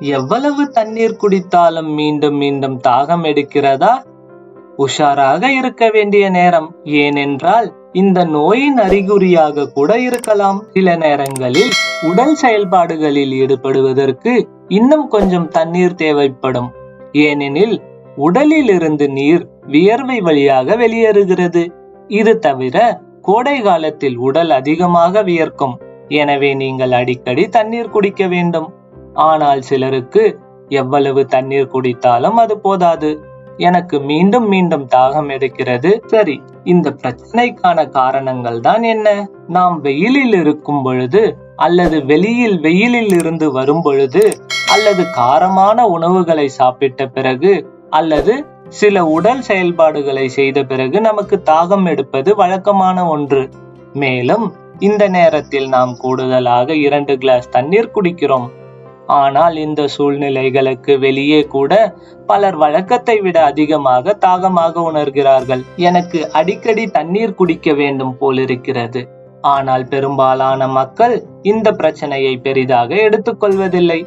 எவ்வளவு தண்ணீர் குடித்தாலும் மீண்டும் மீண்டும் தாகம் எடுக்கிறதா? உஷாராக இருக்க வேண்டிய நேரம். ஏனென்றால் இந்த நோயின் அறிகுறியாக கூட இருக்கலாம். சில நேரங்களில் உடல் செயல்பாடுகளில் ஈடுபடுவதற்கு இன்னும் கொஞ்சம் தண்ணீர் தேவைப்படும். ஏனெனில் உடலில் இருந்து நீர் வியர்வை வழியாக வெளியேறுகிறது. இது தவிர கோடை காலத்தில் உடல் அதிகமாக வியர்க்கும். எனவே நீங்கள் அடிக்கடி தண்ணீர் குடிக்க வேண்டும். ஆனால் சிலருக்கு எவ்வளவு தண்ணீர் குடித்தாலும் அது போதாது. எனக்கு மீண்டும் மீண்டும் தாகம் எடுக்கிறது. சரி இந்த பிரச்சனைக்கான காரணங்கள் தான் என்ன? நாம் வெயிலில் இருக்கும் பொழுது அல்லது வெளியில் வெயிலில் இருந்து வரும் பொழுது அல்லது காரமான உணவுகளை சாப்பிட்ட பிறகு அல்லது சில உடல் செயல்பாடுகளை செய்த பிறகு நமக்கு தாகம் எடுப்பது வழக்கமான ஒன்று. மேலும் இந்த நேரத்தில் நாம் கூடுதலாக இரண்டு கிளாஸ் தண்ணீர் குடிக்கிறோம். ஆனால் இந்த சூழ்நிலைகளுக்கு வெளியே கூட பலர் வழக்கத்தை விட அதிகமாக தாகமாக உணர்கிறார்கள். எனக்கு அடிக்கடி தண்ணீர் குடிக்க வேண்டும் போலிருக்கிறது. ஆனால் பெரும்பாலான மக்கள் இந்த பிரச்சனையை பெரிதாக எடுத்துக்கொள்வதில்லை.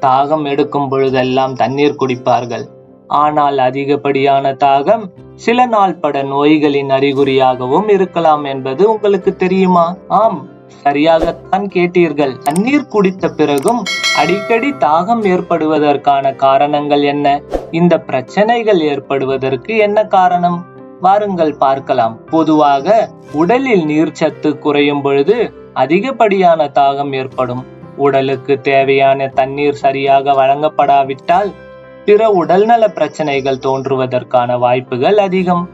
தாகம் எடுக்கும் பொழுதெல்லாம் தண்ணீர் குடிப்பார்கள். ஆனால் அதிகப்படியான தாகம் சில நாள் பட நோய்களின் அறிகுறியாகவும் இருக்கலாம் என்பது உங்களுக்கு தெரியுமா? ஆம் சரியாகத்தான் கேட்டீர்கள். தண்ணீர் குடித்த பிறகும் அடிக்கடி தாகம் ஏற்படுவதற்கான காரணங்கள் என்ன? இந்த பிரச்சனைகள் ஏற்படுவதற்கு என்ன காரணம்? வாருங்கள் பார்க்கலாம். பொதுவாக உடலில் நீர்ச்சத்து குறையும் பொழுது அதிகப்படியான தாகம் ஏற்படும். உடலுக்கு தேவையான தண்ணீர் சரியாக வழங்கப்படாவிட்டால் பிற உடல்நல பிரச்சனைகள் தோன்றுவதற்கான வாய்ப்புகள் அதிகம்.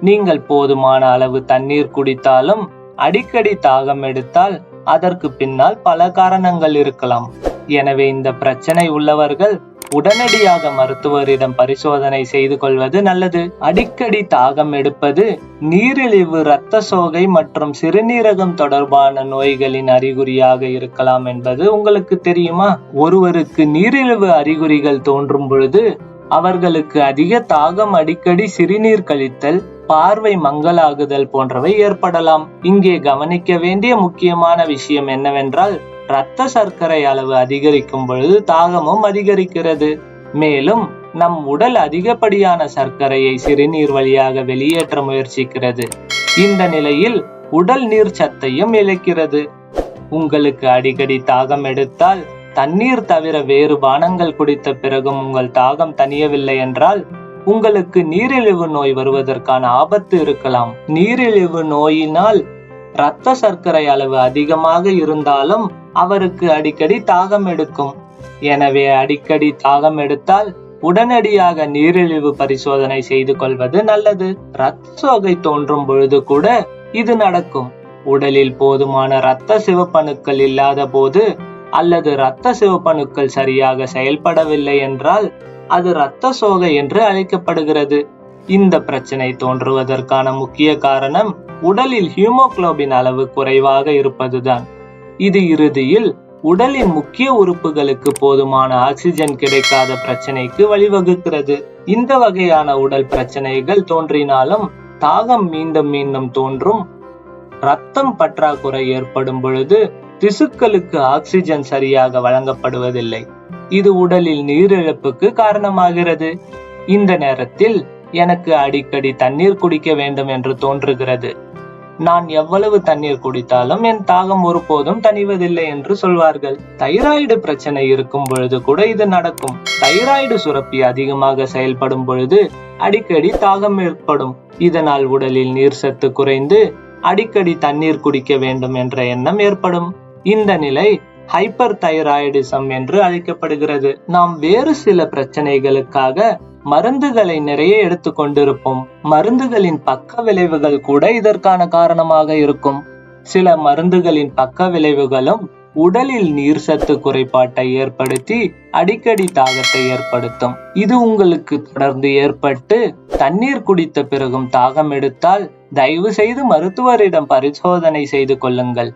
நீங்கள் போதுமான அளவு தண்ணீர் குடித்தாலும் அடிக்கடி தாகம் எடுத்தால் அதற்கு பின்னால் பல காரணங்கள் இருக்கலாம். எனவே இந்த பிரச்சனை உள்ளவர்கள் உடனடியாக மருத்துவரிடம் பரிசோதனை செய்து கொள்வது நல்லது. அடிக்கடி தாகம் எடுப்பது நீரிழிவு இரத்த சோகை மற்றும் சிறுநீரகம் தொடர்பான நோய்களின் அறிகுறியாக இருக்கலாம் என்பது உங்களுக்கு தெரியுமா? ஒருவருக்கு நீரிழிவு அறிகுறிகள் தோன்றும் பொழுது அவர்களுக்கு அதிக தாகம் அடிக்கடி சிறுநீர் கழித்தல் பார்வை மங்கலாகுதல் போன்றவை ஏற்படலாம். இங்கே கவனிக்க வேண்டிய முக்கியமான விஷயம் என்னவென்றால் இரத்த சர்க்கரை அளவு அதிகரிக்கும் பொழுது தாகமும் அதிகரிக்கிறது. மேலும் நம் உடல் அதிகப்படியான சர்க்கரையை சிறுநீர் வழியாக வெளியேற்ற முயற்சிக்கிறது. இந்த நிலையில் உடல் நீர் சத்தையும் இழக்கிறது. உங்களுக்கு அடிக்கடி தாகம் எடுத்தால் தண்ணீர் தவிர வேறு பானங்கள் குடித்த பிறகும் உங்கள் தாகம் தணியவில்லை என்றால் உங்களுக்கு நீரிழிவு நோய் வருவதற்கான ஆபத்து இருக்கலாம். நீரிழிவு நோயினால் இரத்த சர்க்கரை அளவு அதிகமாக இருந்தாலும் அவருக்கு அடிக்கடி தாகம் எடுக்கும். எனவே அடிக்கடி தாகம் எடுத்தால் உடனடியாக நீரிழிவு பரிசோதனை செய்து கொள்வது நல்லது. இரத்த சோகை தோன்றும் பொழுது கூட இது நடக்கும். உடலில் போதுமான இரத்த சிவப்பணுக்கள் இல்லாத போது அல்லது இரத்த சிவப்பணுக்கள் சரியாக செயல்படவில்லை என்றால் அது இரத்த சோகை என்று அழைக்கப்படுகிறது. இந்த பிரச்சனை தோன்றுவதற்கான முக்கிய காரணம் உடலில் ஹீமோகுளோபின் அளவு குறைவாக இருப்பதுதான். இது இறுதியில் உடலின் முக்கிய உறுப்புகளுக்கு போதுமான ஆக்சிஜன் கிடைக்காத பிரச்சனைக்கு வழிவகுக்கிறது. இந்த வகையான உடல் பிரச்சனைகள் தோன்றினாலும் தாகம் மீண்டும் மீண்டும் தோன்றும். ரத்தம் பற்றாக்குறை ஏற்படும் பொழுது திசுக்களுக்கு ஆக்சிஜன் சரியாக வழங்கப்படுவதில்லை. இது உடலில் நீரிழப்புக்கு காரணமாகிறது. இந்த நேரத்தில் எனக்கு அடிக்கடி தண்ணீர் குடிக்க வேண்டும் என்று தோன்றுகிறது. நான் எவ்வளவு தண்ணீர் குடித்தாலும் என் தாகம் ஒருபோதும் தணிவதில்லை என்று சொல்வார்கள். தைராய்டு பிரச்சனை இருக்கும் பொழுது கூட இது நடக்கும். தைராய்டு சுரப்பி அதிகமாக செயல்படும் பொழுது அடிக்கடி தாகம் ஏற்படும். இதனால் உடலில் நீர் சத்து குறைந்து அடிக்கடி தண்ணீர் குடிக்க வேண்டும் என்ற எண்ணம் ஏற்படும். இந்த நிலை ஹைப்பர் தைராய்டிசம் என்று அழைக்கப்படுகிறது. நாம் வேறு சில பிரச்சனைகளுக்காக மருந்துகளை நிறைய எடுத்துக்கொண்டிருப்போம் மருந்துகளின் பக்க விளைவுகள் கூட இதற்கான காரணமாக இருக்கும். சில மருந்துகளின் பக்க விளைவுகளும் உடலில் நீர் சத்து குறைபாட்டை ஏற்படுத்தி அடிக்கடி தாகத்தை ஏற்படுத்தும். இது உங்களுக்கு தொடர்ந்து ஏற்பட்டு தண்ணீர் குடித்த பிறகும் தாகம் எடுத்தால் தயவு செய்து மருத்துவரிடம் பரிசோதனை செய்து கொள்ளுங்கள்.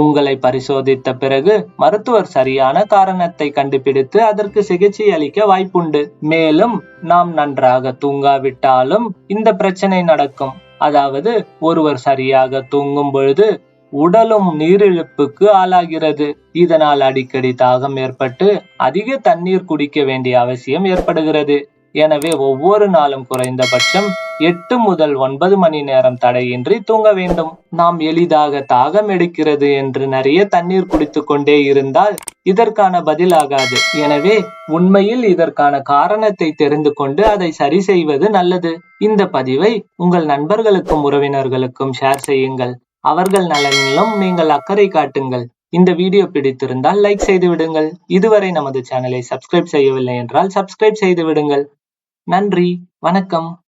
உங்களை பரிசோதித்த பிறகு மருத்துவர் சரியான காரணத்தை கண்டுபிடித்து அதற்கு சிகிச்சை அளிக்க வாய்ப்புண்டு. மேலும் நாம் நன்றாக தூங்காவிட்டாலும் இந்த பிரச்சனை நடக்கும். அதாவது ஒருவர் சரியாக தூங்கும் பொழுது உடலும் நீரிழப்புக்கு ஆளாகிறது. இதனால் அடிக்கடி தாகம் ஏற்பட்டு அதிக தண்ணீர் குடிக்க வேண்டிய அவசியம் ஏற்படுகிறது. எனவே ஒவ்வொரு நாளும் குறைந்தபட்சம் எட்டு முதல் ஒன்பது மணி நேரம் தடையின்றி தூங்க வேண்டும். நாம் எளிதாக தாகம் எடுக்கிறது என்று நிறைய தண்ணீர் குடித்துக்கொண்டே இருந்தால் இதற்கான பதிலாகாது. எனவே உண்மையில் இதற்கான காரணத்தை தெரிந்து கொண்டு அதை சரி செய்வது நல்லது. இந்த பதிவை உங்கள் நண்பர்களுக்கும் உறவினர்களுக்கும் ஷேர் செய்யுங்கள். அவர்கள் நலனிலும் நீங்கள் அக்கறை காட்டுங்கள். இந்த வீடியோ பிடித்திருந்தால் லைக் செய்து விடுங்கள். இதுவரை நமது சேனலை சப்ஸ்கிரைப் செய்யவில்லை என்றால் சப்ஸ்கிரைப் செய்து விடுங்கள். நன்றி. வணக்கம்.